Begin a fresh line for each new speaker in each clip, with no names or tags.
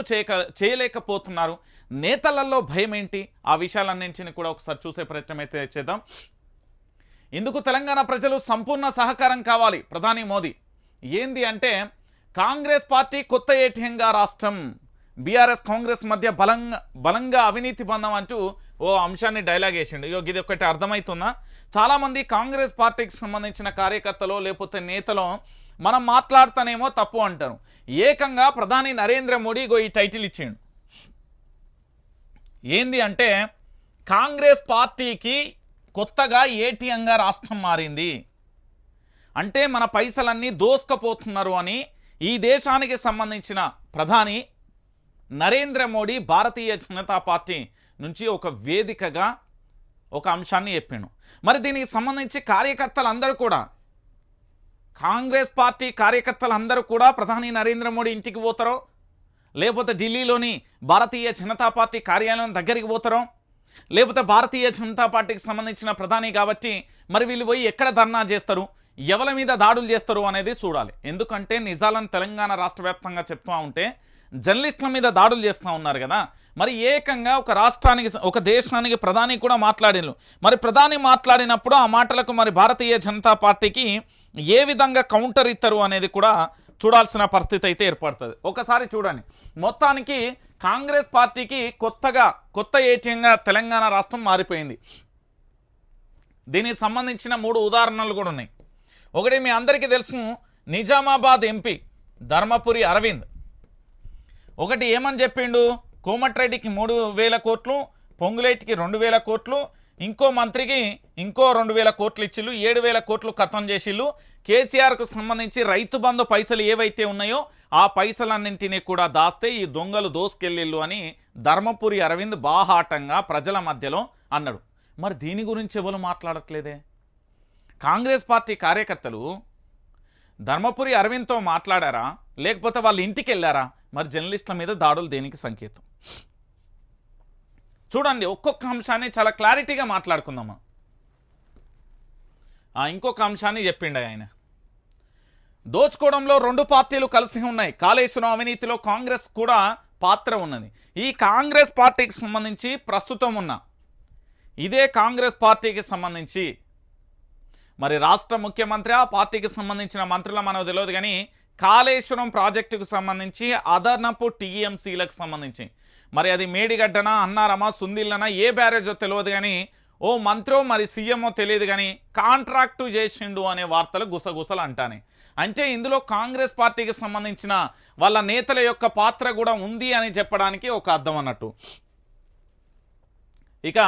చేయక చేయలేకపోతున్నారు? నేతలలో భయం ఏంటి ఆ విషయాలన్నింటిని కూడా ఒకసారి చూసే ప్రయత్నం అయితే చేద్దాం. ఇందుకు తెలంగాణ ప్రజలు సంపూర్ణ సహకారం కావాలి? ప్రధాని మోదీ. ఏంది అంటే కాంగ్రెస్ పార్టీ కొత్త ఏటీఎంగా రాష్ట్రం. బీఆర్ఎస్ కాంగ్రెస్ మధ్య బలంగా బలంగా అవినీతి బంధం అంటూ ఓ అంశాన్ని డైలాగ్ వేసిండు. ఇగో ఇది ఒకటి అర్థమవుతుందా చాలామంది కాంగ్రెస్ పార్టీకి సంబంధించిన కార్యకర్తలు లేకపోతే నేతలు మనం మాట్లాడతానేమో తప్పు అంటారు. ఏకంగా ప్రధాని నరేంద్ర మోడీ ఈ టైటిల్ ఇచ్చిండు. ఏంది అంటే కాంగ్రెస్ పార్టీకి కొత్తగా ఏటీఎంగా రాష్ట్రం మారింది. అంటే మన పైసలన్నీ దోసుకపోతున్నారు అని ఈ దేశానికి సంబంధించిన ప్రధాని నరేంద్ర మోడీ భారతీయ జనతా పార్టీ నుంచి ఒక వేదికగా ఒక అంశాన్ని చెప్పాను. మరి దీనికి సంబంధించి కార్యకర్తలందరూ కూడా కాంగ్రెస్ పార్టీ కార్యకర్తలందరూ కూడా ప్రధాని నరేంద్ర మోడీ ఇంటికి పోతారో? లేకపోతే ఢిల్లీలోని భారతీయ జనతా పార్టీ కార్యాలయం దగ్గరికి పోతారో? లేకపోతే భారతీయ జనతా పార్టీకి సంబంధించిన ప్రధాని కాబట్టి మరి వీళ్ళు పోయి ఎక్కడ ధర్నా చేస్తారు? ఎవల మీద దాడులు చేస్తారు అనేది చూడాలి. ఎందుకంటే నిజాలను తెలంగాణ రాష్ట్ర వ్యాప్తంగా చెప్తూ ఉంటే జర్నలిస్టుల మీద దాడులు చేస్తూ ఉన్నారు కదా. మరి ఏకంగా ఒక రాష్ట్రానికి ఒక దేశానికి ప్రధాని కూడా మాట్లాడిను మరి ప్రధాని మాట్లాడినప్పుడు ఆ మాటలకు మరి భారతీయ జనతా పార్టీకి ఏ విధంగా కౌంటర్ ఇస్తారు అనేది కూడా చూడాల్సిన పరిస్థితి అయితే ఏర్పడుతుంది. ఒకసారి చూడండి. మొత్తానికి కాంగ్రెస్ పార్టీకి కొత్తగా కొత్త ఏటీఎంగా తెలంగాణ రాష్ట్రం మారిపోయింది. దీనికి సంబంధించిన మూడు ఉదాహరణలు కూడా ఉన్నాయి. ఒకటి మీ అందరికీ తెలుసు నిజామాబాద్ ఎంపీ ధర్మపురి అరవింద్. ఒకటి ఏమని చెప్పిండు? కోమటిరెడ్డికి మూడు వేల కోట్లు పొంగులేటికి రెండు వేల కోట్లు ఇంకో మంత్రికి ఇంకో రెండు వేల కోట్లు ఇచ్చిళ్ళు ఏడు వేల కోట్లు ఖతం చేసిళ్ళు. కేసీఆర్కు సంబంధించి రైతు బంధు పైసలు ఏవైతే ఉన్నాయో ఆ పైసలన్నింటినీ కూడా దాస్తే ఈ దొంగలు దోసుకెళ్ళిళ్ళు అని ధర్మపురి అరవింద్ బాహాటంగా ప్రజల మధ్యలో అన్నాడు. మరి దీని గురించి ఎవరు మాట్లాడట్లేదే? కాంగ్రెస్ పార్టీ కార్యకర్తలు ధర్మపురి అరవింద్తో మాట్లాడారా? లేకపోతే వాళ్ళ ఇంటికి వెళ్ళారా మరి జర్నలిస్టుల మీద దాడులు దేనికి సంకేతం? చూడండి ఒక్కొక్క అంశాన్ని చాలా క్లారిటీగా మాట్లాడుకుందామా? ఇంకొక అంశాన్ని చెప్పిండు ఆయన. దోచుకోవడంలో రెండు పార్టీలు కలిసి ఉన్నాయి. కాళేశ్వరం అవినీతిలో కాంగ్రెస్ కూడా పాత్ర ఉన్నది. ఈ కాంగ్రెస్ పార్టీకి సంబంధించి ప్రస్తుతం ఉన్న ఇదే కాంగ్రెస్ పార్టీకి సంబంధించి మరి రాష్ట్ర ముఖ్యమంత్రి ఆ పార్టీకి సంబంధించిన మంత్రుల మనకు తెలియదు కానీ కాళేశ్వరం ప్రాజెక్టుకు సంబంధించి అదనపు టీఎంసీలకు సంబంధించి మరి అది మేడిగడ్డనా అన్నారమా సుందిల్లనా ఏ బ్యారేజో తెలియదు కానీ ఓ మంత్రో మరి సీఎంఓ తెలియదు కానీ కాంట్రాక్టు చేసిండు అనే వార్తలు గుసగుసలు అంటానే. అంటే ఇందులో కాంగ్రెస్ పార్టీకి సంబంధించిన వాళ్ళ నేతల యొక్క పాత్ర కూడా ఉంది అని చెప్పడానికి ఒక అర్థం అన్నట్టు. ఇక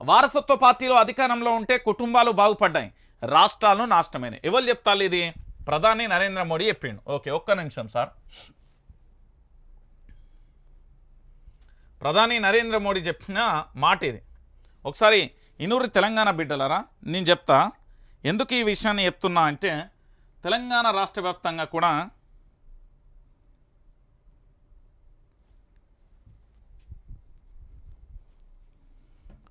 వారసత్వ పార్టీలో అధికారంలో ఉంటే కుటుంబాలు బాగుపడ్డాయి. రాష్ట్రాలు నాశనమైనాయి. ఎవరు చెప్తారు ఇది? ప్రధాని నరేంద్ర మోడీ చెప్పిండు. ఓకే ఒక్క నిమిషం సార్. ప్రధాని నరేంద్ర మోడీ చెప్పిన మాట ఇది. ఒకసారి ఇనూరి తెలంగాణ బిడ్డలరా నేను చెప్తా. ఎందుకు ఈ విషయాన్ని చెప్తున్నా అంటే తెలంగాణ రాష్ట్ర వ్యాప్తంగా కూడా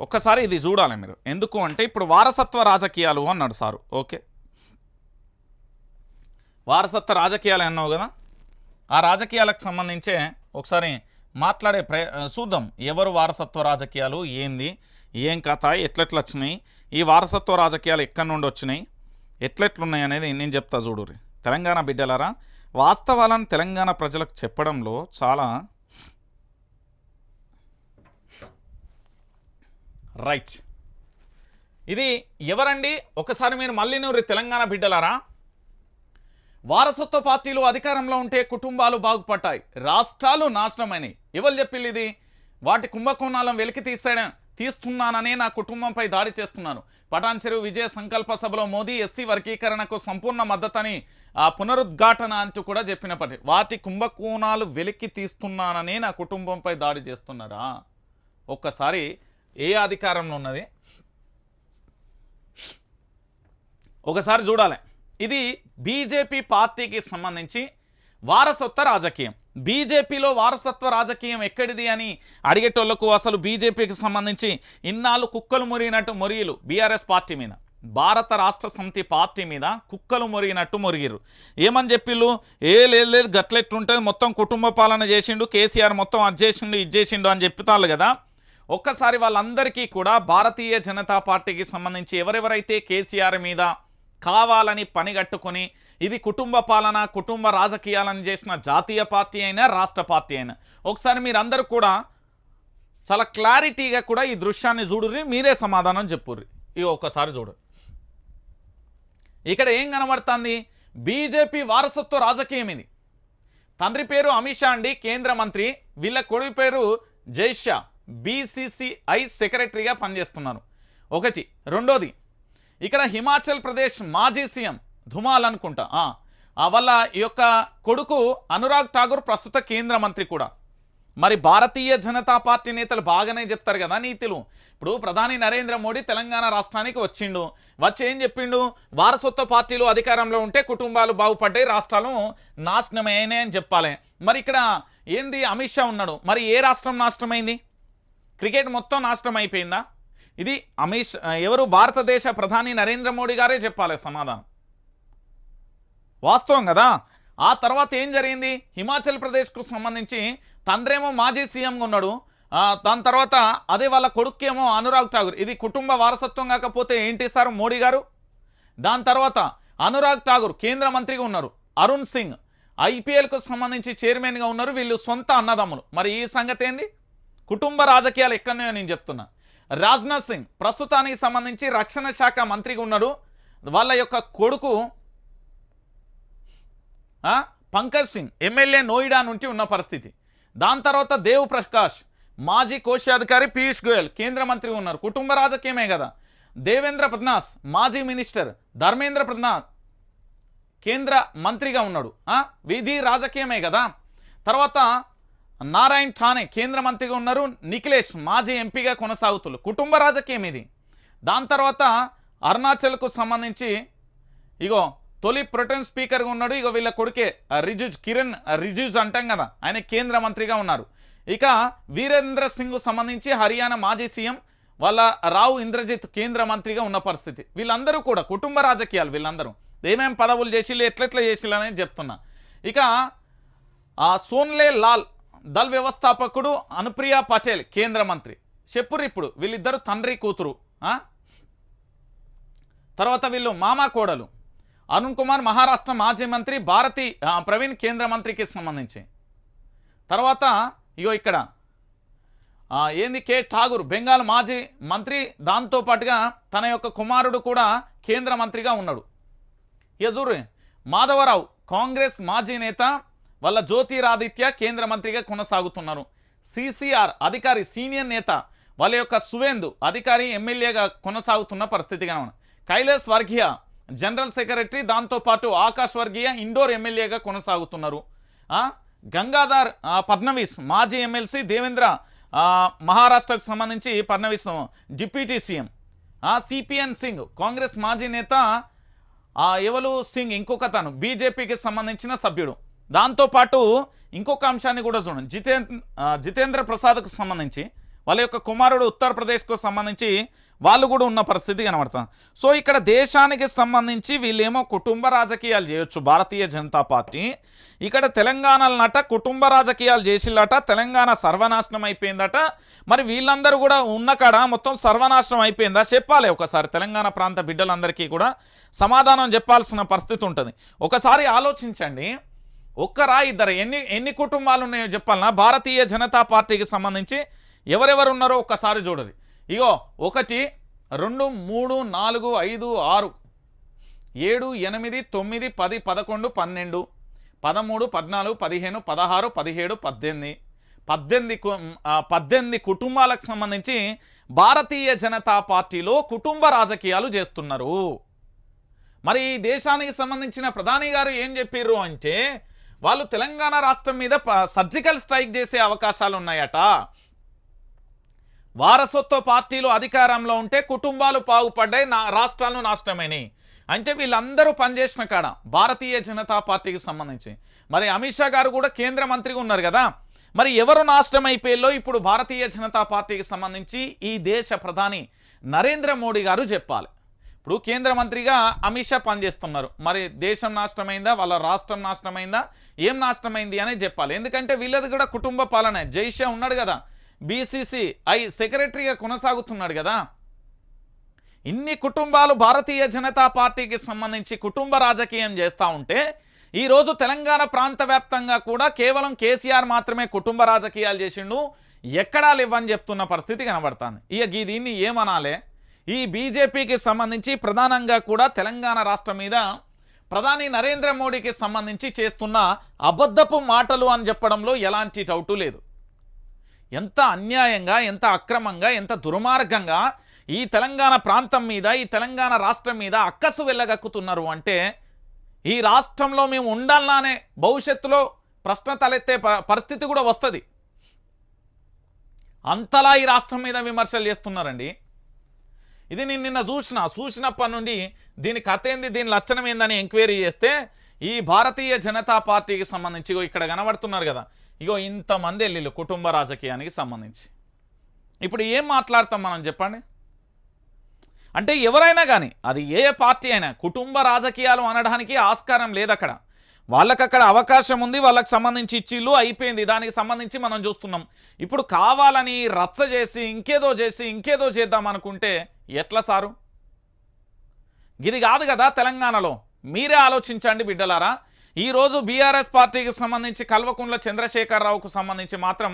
ఒక్కసారి ఇది చూడాలి మీరు. ఎందుకు అంటే ఇప్పుడు వారసత్వ రాజకీయాలు అన్నాడు సారు. ఓకే. వారసత్వ రాజకీయాలు అన్నావు కదా? ఆ రాజకీయాలకు సంబంధించే ఒకసారి మాట్లాడే ప్రయ చూద్దాం. ఎవరు వారసత్వ రాజకీయాలు? ఏంది? ఏం కథ? ఎట్లెట్లు వచ్చినాయి ఈ వారసత్వ రాజకీయాలు ఎక్కడి నుండి వచ్చినాయి? ఎట్లెట్లున్నాయి అనేది నేను చెప్తా చూడురి తెలంగాణ బిడ్డలారా వాస్తవాలను తెలంగాణ ప్రజలకు చెప్పడంలో చాలా రైట్. ఇది ఎవరండి? ఒకసారి మీరు మళ్ళీ నువ్వు తెలంగాణ బిడ్డలారా? వారసత్వ పార్టీలు అధికారంలో ఉంటే కుటుంబాలు బాగుపడ్డాయి. రాష్ట్రాలు నాశనమని ఎవరు చెప్పింది ఇది? వాటి కుంభకోణాలను వెలికి తీస్తాన తీస్తున్నాననే నా కుటుంబంపై దాడి చేస్తున్నాను. పటాన్ చెరువు విజయ సంకల్ప సభలో మోదీ ఎస్సీ వర్గీకరణకు సంపూర్ణ మద్దతని ఆ పునరుద్ఘాటన అంటూ కూడా చెప్పినప్పటి వాటి కుంభకోణాలు వెలికి తీస్తున్నాననే నా కుటుంబంపై దాడి చేస్తున్నారా? ఒక్కసారి ఏ అధికారంలో ఉన్నది? ఒకసారి చూడాలి. ఇది బీజేపీ పార్టీకి సంబంధించి వారసత్వ రాజకీయం. బీజేపీలో వారసత్వ రాజకీయం ఎక్కడిది అని అడిగేటోళ్ళకు అసలు బీజేపీకి సంబంధించి ఇన్నాళ్ళు కుక్కలు మురిగినట్టు మొరియులు బీఆర్ఎస్ పార్టీ మీద. భారత రాష్ట్ర సమితి పార్టీ మీద కుక్కలు మొరిగినట్టు మొరిగిరు. ఏమని చెప్పిళ్ళు? ఏ లేదు లేదు గట్లెట్లుంటుంది మొత్తం కుటుంబ పాలన చేసిండు కేసీఆర్ మొత్తం అది చేసిండు ఇది చేసిండు అని చెప్తారు కదా. ఒక్కసారి వాళ్ళందరికీ కూడా భారతీయ జనతా పార్టీకి సంబంధించి ఎవరెవరైతే కేసీఆర్ మీద కావాలని పనిగట్టుకొని ఇది కుటుంబ పాలన కుటుంబ రాజకీయాలను చేసిన జాతీయ పార్టీ అయినా రాష్ట్ర పార్టీ అయినా. ఒకసారి మీరందరూ కూడా చాలా క్లారిటీగా కూడా ఈ దృశ్యాన్ని చూడుర్రి మీరే సమాధానం చెప్పుర్రి. ఇవి ఒక్కసారి చూడు. ఇక్కడ ఏం కనబడుతుంది? బీజేపీ వారసత్వ రాజకీయం ఇది. తండ్రి పేరు అమిత్ షా అండి కేంద్ర మంత్రి. వీళ్ళ కొడుకు పేరు జైషా బీసీసీఐ సెక్రటరీగా పనిచేస్తున్నారు. ఒకటి. రెండోది ఇక్కడ హిమాచల్ ప్రదేశ్ మాజీ సీఎం ధుమాల్ అనుకుంటా. ఆ, వల్ల వాళ్ళ ఈ యొక్క కొడుకు అనురాగ్ ఠాగూర్ ప్రస్తుత కేంద్ర మంత్రి కూడా. మరి భారతీయ జనతా పార్టీ నేతలు బాగానే చెప్తారు కదా నీతులు. ఇప్పుడు ప్రధాని నరేంద్ర మోడీ తెలంగాణ రాష్ట్రానికి వచ్చిండు. వచ్చి ఏం చెప్పిండు? వారసత్వ పార్టీలు అధికారంలో ఉంటే కుటుంబాలు బాగుపడ్డాయి రాష్ట్రాలు నాశనమైనాయి అని చెప్పాలి. మరి ఇక్కడ ఏంది? అమిత్ షా ఉన్నాడు. మరి ఏ రాష్ట్రం నాశనమైంది? క్రికెట్ మొత్తం నాశనం అయిపోయిందా ఇది అమిత్ ఎవరు భారతదేశ ప్రధాని నరేంద్ర మోడీ గారే చెప్పాలి సమాధానం. వాస్తవం కదా? ఆ తర్వాత ఏం జరిగింది? హిమాచల్ ప్రదేశ్కు సంబంధించి తండ్రేమో మాజీ సీఎంగా ఉన్నాడు. దాని తర్వాత అదే వాళ్ళ కొడుక్కేమో అనురాగ్ ఠాగూర్. ఇది కుటుంబ వారసత్వం కాకపోతే ఏంటి సార్ మోడీ గారు? దాని తర్వాత అనురాగ్ ఠాగూర్ కేంద్ర మంత్రిగా ఉన్నారు. అరుణ్ సింగ్ ఐపీఎల్కు సంబంధించి చైర్మన్గా ఉన్నారు. వీళ్ళు సొంత అన్నదమ్ములు. మరి ఈ సంగతి ఏంది? కుటుంబ రాజకీయాలు ఎక్కడనే నేను చెప్తున్నా. రాజ్నాథ్ సింగ్ ప్రస్తుతానికి సంబంధించి రక్షణ శాఖ మంత్రిగా ఉన్నారు వాళ్ళ యొక్క కొడుకు పంకజ్ సింగ్ ఎమ్మెల్యే నోయిడా నుంచి ఉన్న పరిస్థితి. దాని తర్వాత దేవ్ ప్రకాష్ మాజీ కోశాధికారి పీయూష్ గోయల్ కేంద్ర మంత్రి ఉన్నారు. కుటుంబ రాజకీయమే కదా. దేవేంద్ర ఫడ్నాస్ మాజీ మినిస్టర్ ధర్మేంద్ర ప్రధాన్ కేంద్ర మంత్రిగా ఉన్నాడు. విధి రాజకీయమే కదా. తర్వాత నారాయణ్ ఠానే కేంద్ర మంత్రిగా ఉన్నారు నిఖిలేష్ మాజీ ఎంపీగా కొనసాగుతున్నారు. కుటుంబ రాజకీయం ఇది. దాని తర్వాత అరుణాచల్కు సంబంధించి ఇగో తొలి ప్రొటెన్ స్పీకర్గా ఉన్నాడు. ఇగో వీళ్ళ కొడుకే రిజుజ్ కిరణ్ రిజుజ్ అంటాం కదా ఆయన కేంద్ర మంత్రిగా ఉన్నారు. ఇక వీరేంద్ర సింగ్ సంబంధించి హర్యానా మాజీ సీఎం వాళ్ళ రావు ఇంద్రజిత్ కేంద్ర మంత్రిగా ఉన్న పరిస్థితి. వీళ్ళందరూ కూడా కుటుంబ రాజకీయాలు వీళ్ళందరూ. ఏమేం పదవులు చేసిళ్ళు ఎట్లెట్లా చేసిళ్ళు అనేది చెప్తున్నా. ఇక ఆ సోన్లే లాల్ దల్ వ్యవస్థాపకుడు అనుప్రియ పటేల్ కేంద్ర మంత్రి. చెప్పురు ఇప్పుడు. వీళ్ళిద్దరు తండ్రి కూతురు ఆ? తర్వాత వీళ్ళు మామా కోడలు. అరుణ్ కుమార్ మహారాష్ట్ర మాజీ మంత్రి భారతి ప్రవీణ్ కేంద్ర మంత్రికి సంబంధించి. తర్వాత ఇగో ఇక్కడ ఏంది కే ఠాగూర్ బెంగాల్ మాజీ మంత్రి దాంతో పాటుగా తన యొక్క కుమారుడు కూడా కేంద్ర మంత్రిగా ఉన్నాడు. యజూర్ మాధవరావు కాంగ్రెస్ మాజీ నేత వాళ్ళ జ్యోతిరాదిత్య కేంద్ర మంత్రిగా కొనసాగుతున్నారు. సిసిఆర్ అధికారి సీనియర్ నేత వాళ్ళ యొక్క సువేందు అధికారి ఎమ్మెల్యేగా కొనసాగుతున్న పరిస్థితిగా ఉంది. కైలాస్ వర్గీయ జనరల్ సెక్రటరీ దాంతోపాటు ఆకాష్ వర్గీయ ఇండోర్ ఎమ్మెల్యేగా కొనసాగుతున్నారు. గంగాధర్ ఫడ్నవీస్ మాజీ ఎమ్మెల్సీ దేవేంద్ర మహారాష్ట్రకు సంబంధించి Fadnavis deputy CM. CPN Singh Congress మాజీ నేత ఎవలు సింగ్? ఇంకొక తను బీజేపీకి సంబంధించిన సభ్యుడు. దాంతోపాటు ఇంకొక అంశాన్ని కూడా చూడండి. జితేంద్ర జితేంద్ర ప్రసాద్కు సంబంధించి వాళ్ళ యొక్క కుమారుడు ఉత్తరప్రదేశ్కు సంబంధించి వాళ్ళు కూడా ఉన్న పరిస్థితి కనబడుతుంది సో ఇక్కడ దేశానికి సంబంధించి వీళ్ళేమో కుటుంబ రాజకీయాలు చేయొచ్చు. భారతీయ జనతా పార్టీ. ఇక్కడ తెలంగాణలనట కుటుంబ రాజకీయాలు చేసిల్లట తెలంగాణ సర్వనాశనం అయిపోయిందట. మరి వీళ్ళందరూ కూడా ఉన్న కాడ మొత్తం సర్వనాశనం అయిపోయిందా? చెప్పాలి ఒకసారి. తెలంగాణ ప్రాంత బిడ్డలందరికీ కూడా సమాధానం చెప్పాల్సిన పరిస్థితి ఉంటుంది. ఒకసారి ఆలోచించండి. ఒక్కరా ఇద్దరు. ఎన్ని ఎన్ని కుటుంబాలు ఉన్నాయో చెప్పాలన్నా భారతీయ జనతా పార్టీకి సంబంధించి ఎవరెవరు ఉన్నారో ఒక్కసారి చూడరు ఇగో ఒకటి రెండు మూడు నాలుగు ఐదు ఆరు ఏడు ఎనిమిది తొమ్మిది పది పదకొండు పన్నెండు పదమూడు పద్నాలుగు పదిహేను పదహారు పదిహేడు పద్దెనిమిది పద్దెనిమిది కు- పద్దెనిమిది కుటుంబాలకు సంబంధించి భారతీయ జనతా పార్టీలో కుటుంబ రాజకీయాలు చేస్తున్నారు. మరి ఈ దేశానికి సంబంధించిన ప్రధాని గారు ఏం చెప్పారు అంటే వాళ్ళు తెలంగాణ రాష్ట్రం మీద సర్జికల్ స్ట్రైక్ చేసే అవకాశాలు ఉన్నాయట. వారసత్వ పార్టీలు అధికారంలో ఉంటే కుటుంబాలు పావుపడ్డాయి నా రాష్ట్రాలు నాశనమైనవి అంటే వీళ్ళందరూ పనిచేసిన కాడ భారతీయ జనతా పార్టీకి సంబంధించి. మరి అమిత్ షా గారు కూడా కేంద్ర మంత్రిగా ఉన్నారు కదా. మరి ఎవరు నాశనం అయిపోయేలో ఇప్పుడు భారతీయ జనతా పార్టీకి సంబంధించి ఈ దేశ ప్రధాని నరేంద్ర మోడీ గారు చెప్పాలి. ఇప్పుడు కేంద్ర మంత్రిగా అమిత్ షా పనిచేస్తున్నారు. మరి దేశం నాశనమైందా? వాళ్ళ రాష్ట్రం నాశనమైందా? ఏం నాశనమైంది అనేది చెప్పాలి. ఎందుకంటే వీళ్ళది కూడా కుటుంబ పాలన. జైషా ఉన్నాడు కదా. బీసీసీ ఐ సెక్రటరీగా కొనసాగుతున్నాడు కదా. ఇన్ని కుటుంబాలు భారతీయ జనతా పార్టీకి సంబంధించి కుటుంబ రాజకీయం చేస్తూ ఉంటే ఈరోజు తెలంగాణ ప్రాంత వ్యాప్తంగా కూడా కేవలం కేసీఆర్ మాత్రమే కుటుంబ రాజకీయాలు చేసిండు. ఎక్కడా లేవని చెప్తున్న పరిస్థితి కనబడుతుంది. ఇక దీన్ని ఏమనాలే? ఈ బీజేపీకి సంబంధించి ప్రధానంగా కూడా తెలంగాణ రాష్ట్రం మీద ప్రధాని నరేంద్ర మోడీకి సంబంధించి చేస్తున్న అబద్ధపు మాటలు అని చెప్పడంలో ఎలాంటి డౌటు లేదు. ఎంత అన్యాయంగా ఎంత అక్రమంగా ఎంత దుర్మార్గంగా ఈ తెలంగాణ ప్రాంతం మీద ఈ తెలంగాణ రాష్ట్రం మీద అక్కసు వెళ్ళగక్కుతున్నారు అంటే ఈ రాష్ట్రంలో మేము ఉండాలనే భవిష్యత్తులో ప్రశ్న తలెత్తే ప- పరిస్థితి కూడా వస్తుంది. అంతలా ఈ రాష్ట్రం మీద విమర్శలు చేస్తున్నారండి. ఇది నేను నిన్న చూసిన. చూసినప్పటి నుండి దీని కథ ఏంది దీని లక్షణం ఏందని ఎంక్వైరీ చేస్తే ఈ భారతీయ జనతా పార్టీకి సంబంధించి ఇక్కడ కనబడుతున్నారు కదా. ఇగో ఇంతమంది వెళ్ళిళ్ళు కుటుంబ రాజకీయానికి సంబంధించి. ఇప్పుడు ఏం మాట్లాడతాం మనం చెప్పండి? అంటే ఎవరైనా కానీ అది ఏ పార్టీ అయినా కుటుంబ రాజకీయాలు అనడానికి ఆస్కారం లేదు అక్కడ వాళ్ళకి అక్కడ అవకాశం ఉంది వాళ్ళకి సంబంధించి ఇచ్చిళ్ళు అయిపోయింది. దానికి సంబంధించి మనం చూస్తున్నాం. ఇప్పుడు కావాలని రచ్చ చేసి ఇంకేదో చేసి ఇంకేదో చేద్దాం అనుకుంటే ఎట్లా సారు? ఇది కాదు కదా తెలంగాణలో. మీరే ఆలోచించండి బిడ్డలారా. ఈరోజు బీఆర్ఎస్ పార్టీకి సంబంధించి కల్వకుంట్ల చంద్రశేఖరరావుకు సంబంధించి మాత్రం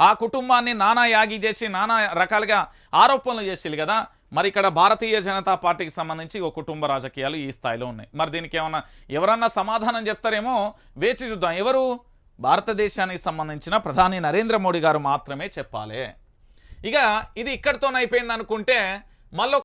ఆ కుటుంబాన్ని నానా యాగి చేసి నానా రకాలుగా ఆరోపణలు చేసేది కదా. మరి ఇక్కడ భారతీయ జనతా పార్టీకి సంబంధించి ఒక కుటుంబ రాజకీయాలు ఈ స్థాయిలో ఉన్నాయి. మరి దీనికి ఏమన్నా ఎవరన్నా సమాధానం చెప్తారేమో వేచి చూద్దాం. ఎవరు? భారతదేశానికి సంబంధించిన ప్రధాని నరేంద్ర మోడీ గారు మాత్రమే చెప్పాలి. ఇక ఇది ఇక్కడితోనైపోయింది అనుకుంటే మళ్ళీ